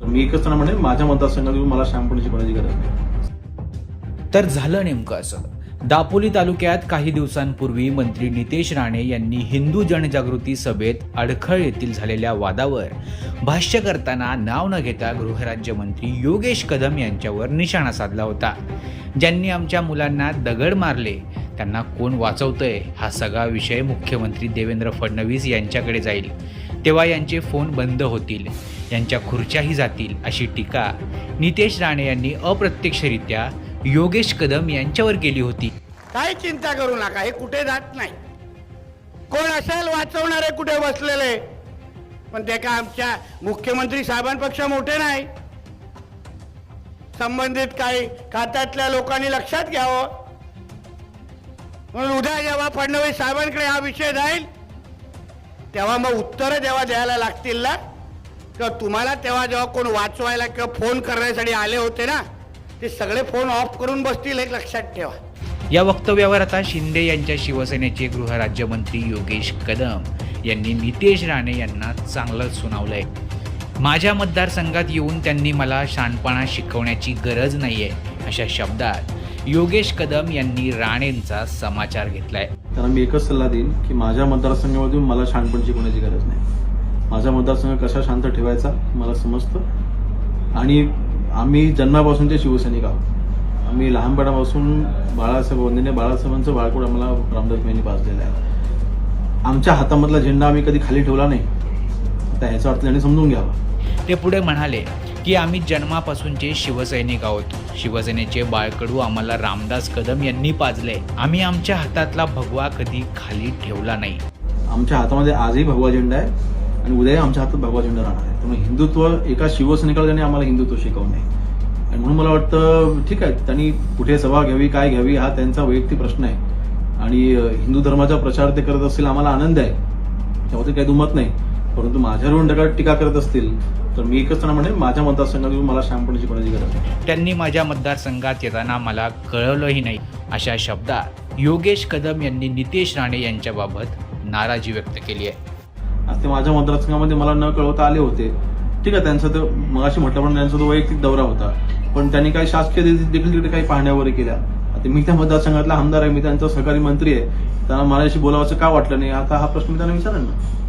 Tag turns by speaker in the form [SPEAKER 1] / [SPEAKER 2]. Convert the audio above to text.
[SPEAKER 1] तर मी एकच त्यांना म्हणेन माझ्या मतदारसंघात येऊन मला शहाणपणाची कोणाची गरज नाही.
[SPEAKER 2] तर झालं नेमकं असं. दापोली तालुक्यात काही दिवसांपूर्वी मंत्री नितेश राणे यांनी हिंदू जनजागृती सभेत अडखळ येथील झालेल्या वादावर भाष्य करताना नाव न घेता गृहराज्यमंत्री योगेश कदम यांच्यावर निशाणा साधला होता. ज्यांनी आमच्या मुलांना दगड मारले त्यांना कोण वाचवतंय हा सगळा विषय मुख्यमंत्री देवेंद्र फडणवीस यांच्याकडे जाईल. तेव्हा यांचे फोन बंद होतील. यांच्या खुर्च्याही जातील अशी टीका नितेश राणे यांनी अप्रत्यक्षरित्या योगेश कदम यांच्यावर केली होती.
[SPEAKER 3] काय चिंता करू नका हे कुठे जात नाही. कोण असेल वाचवणारे कुठे बसलेले? पण ते का आमच्या मुख्यमंत्री साहेबांपेक्षा मोठे नाही. संबंधित काही खात्यातल्या लोकांनी लक्षात घ्यावं. म्हणून उद्या जेव्हा फडणवीस साहेबांकडे हा विषय जाईल तेव्हा मग उत्तरं जेव्हा द्यायला लागतील ना किंवा तुम्हाला तेव्हा जेव्हा कोण वाचवायला किंवा फोन करण्यासाठी आले होते ना ते सगळे फोन ऑफ करून बसतील एक लक्षात ठेवा.
[SPEAKER 2] या वक्तव्यावर आता शिंदे यांच्या शिवसेनेचे गृहराज्यमंत्री योगेश कदम यांनी नितेश राणे यांना चांगलंच सुनावलंय. माझ्या मतदारसंघात येऊन त्यांनी मला शानपणा शिकवण्याची गरज नाहीये अशा शब्दात योगेश कदम यांनी राणेंचा समाचार घेतलाय.
[SPEAKER 1] त्यांना मी एकच सल्ला देईन की माझ्या मतदारसंघामधून मला शहाणपण शिकवण्याची गरज नाही. माझा मतदारसंघ कसा शांत ठेवायचा मला समजतं. आणि आम्ही जन्मापासूनचे शिवसैनिक आहोत. आम्ही लहानपणापासून बाळासाहेब वंदनीय बाळासाहेबांचं बाळकोड आम्हाला रामदास यांनी पाजलेलं आहे. आमच्या हातामधला झेंडा आम्ही कधी खाली ठेवला नाही. आता ह्याचा अर्थ त्यांनी समजून घ्यावा.
[SPEAKER 2] ते पुढे म्हणाले की आम्ही जन्मापासूनचे शिवसैनिक आहोत. शिवसेनेचे बाळकडू आम्हाला रामदास कदम यांनी पाजले. आम्ही आमच्या हातातला भगवा कधी खाली ठेवला नाही.
[SPEAKER 1] आमच्या हातामध्ये आजही भगवा झेंडा आहे आणि उद्याही आमच्या हातात भगवा झेंडा राहणार आहे. त्यामुळे हिंदुत्व एका शिवसैनिकाला त्यांनी आम्हाला हिंदुत्व शिकवू नये आणि म्हणून मला वाटतं ठीक आहे त्यांनी कुठे सभा घ्यावी काय घ्यावी हा त्यांचा वैयक्तिक प्रश्न आहे. आणि हिंदू धर्माचा प्रचार ते करत असतील आम्हाला आनंद आहे. त्यामध्ये काही दुमत नाही. परंतु माझ्यावरून टीका करत असतील तर मी एकच त्यांना म्हणेन माझ्या मतदारसंघात येऊन मला शहाणपणी शिकवण्याची गरज नाही.
[SPEAKER 2] त्यांनी माझ्या मतदारसंघात येताना मला कळवलंही नाही अशा शब्दात योगेश कदम यांनी नितेश राणे यांच्याबाबत नाराजी व्यक्त केली आहे.
[SPEAKER 1] आज ते माझ्या मतदारसंघामध्ये मला न कळवता आले होते. ठीक आहे त्यांचा तर मगाशी म्हटलं पण त्यांचा तो वैयक्तिक दौरा होता. पण त्यांनी काही शासकीय देखील तिकडे काही पाहण्या वगैरे केल्या. आता मी त्या मतदारसंघातला आमदार आहे मी त्यांचा सहकारी मंत्री आहे. त्यांना माझ्याशी बोलावंसं का वाटलं नाही? आता हा प्रश्न मी त्यांना विचारेन ना.